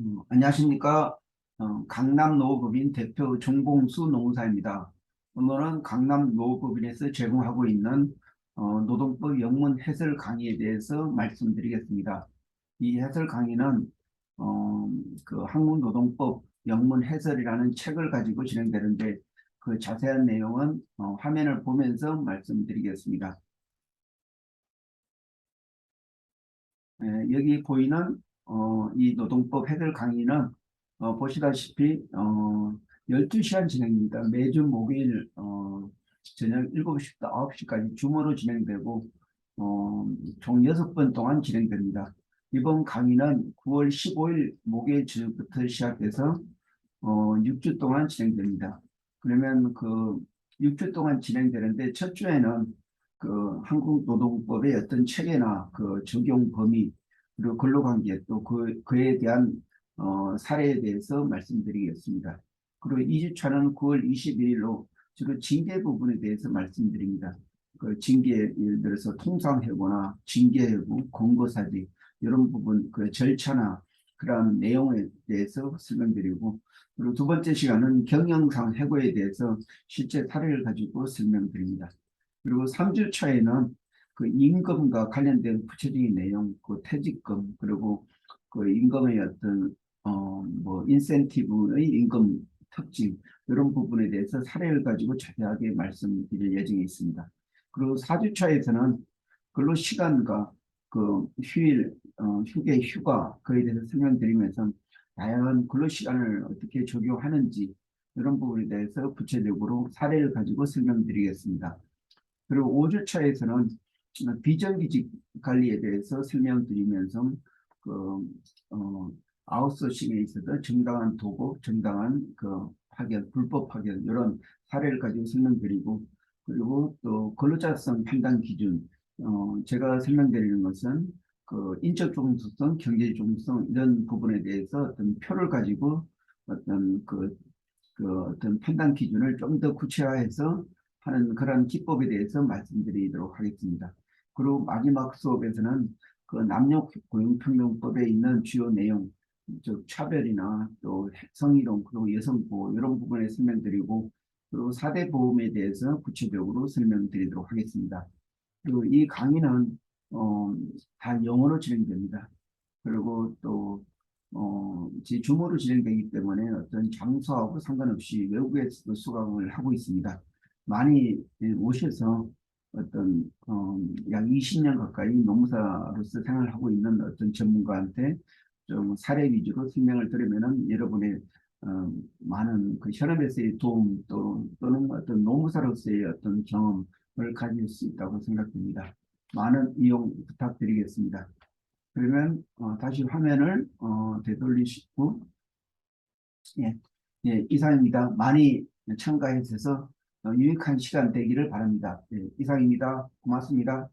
음, 안녕하십니까. 어, 강남 노업법인 대표 정봉수 노무사입니다. 오늘은 강남 노업법인에서 제공하고 있는 어, 노동법 영문 해설 강의에 대해서 말씀드리겠습니다. 이 해설 강의는 어, 그 한국노동법 영문 해설이라는 책을 가지고 진행되는데 그 자세한 내용은 어, 화면을 보면서 말씀드리겠습니다. 예, 여기 보이는 어, 이 노동법 해설 강의는 어, 보시다시피 어, 12시간 진행입니다. 매주 목요일 어, 저녁 7시부터 9시까지 줌으로 진행되고 어, 총 6번 동안 진행됩니다. 이번 강의는 9월 15일 목요일 저녁부터 시작해서 어, 6주 동안 진행됩니다. 그러면 그 6주 동안 진행되는데 첫 주에는 그 한국 노동법의 어떤 체계나 그 적용 범위 그리고 근로관계 또 그, 그에 대한 어, 사례에 대해서 말씀드리겠습니다. 그리고 2주차는 9월 21일로 주로 징계 부분에 대해서 말씀드립니다. 그 징계 예를 들어서 통상해고나 징계해고, 권고사직 이런 부분 그 절차나 그러한 내용에 대해서 설명드리고 그리고 두 번째 시간은 경영상 해고에 대해서 실제 사례를 가지고 설명드립니다. 그리고 3주 차에는 그 임금과 관련된 구체적인 내용, 그 퇴직금, 그리고 그 임금의 어떤, 어, 뭐, 인센티브의 임금 특징, 이런 부분에 대해서 사례를 가지고 자세하게 말씀드릴 예정이 있습니다. 그리고 4주차에서는 근로 시간과 그 휴일, 어, 휴게, 휴가, 그에 대해서 설명드리면서 다양한 근로 시간을 어떻게 적용하는지 이런 부분에 대해서 구체적으로 사례를 가지고 설명드리겠습니다. 그리고 5주차에서는 비정규직 관리에 대해서 설명드리면서 그 어, 아웃소싱에 있어서 정당한 도구, 정당한 그 파견, 불법 파견 이런 사례를 가지고 설명드리고 그리고 또 근로자성 판단 기준 어, 제가 설명드리는 것은 그 인적 종속성, 경제 종속성 이런 부분에 대해서 어떤 표를 가지고 어떤 그, 그 어떤 판단 기준을 좀 더 구체화해서 하는 그런 기법에 대해서 말씀드리도록 하겠습니다. 그리고 마지막 수업에서는 그 남녀 고용평등법에 있는 주요 내용, 즉 차별이나 또 성희롱 그리고 여성 보호 이런 부분에 설명드리고 그리고 4대 보험에 대해서 구체적으로 설명드리도록 하겠습니다. 그리고 이 강의는 어, 다 영어로 진행됩니다. 그리고 또 어, 제 주모로 진행되기 때문에 어떤 장소하고 상관없이 외국에서도 수강을 하고 있습니다. 많이 오셔서 어떤 어, 약 20년 가까이 노무사로서 생활을 하고 있는 어떤 전문가한테 좀 사례 위주로 설명을 들으면은 여러분의 어, 많은 그 현업에서의 도움 또, 또는 어떤 노무사로서의 어떤 경험을 가질 수 있다고 생각됩니다. 많은 이용 부탁드리겠습니다. 그러면 어, 다시 화면을 어, 되돌리시고 예, 예, 이상입니다. 많이 참가해 주셔서 어, 유익한 시간 되기를 바랍니다. 예, 이상입니다. 고맙습니다.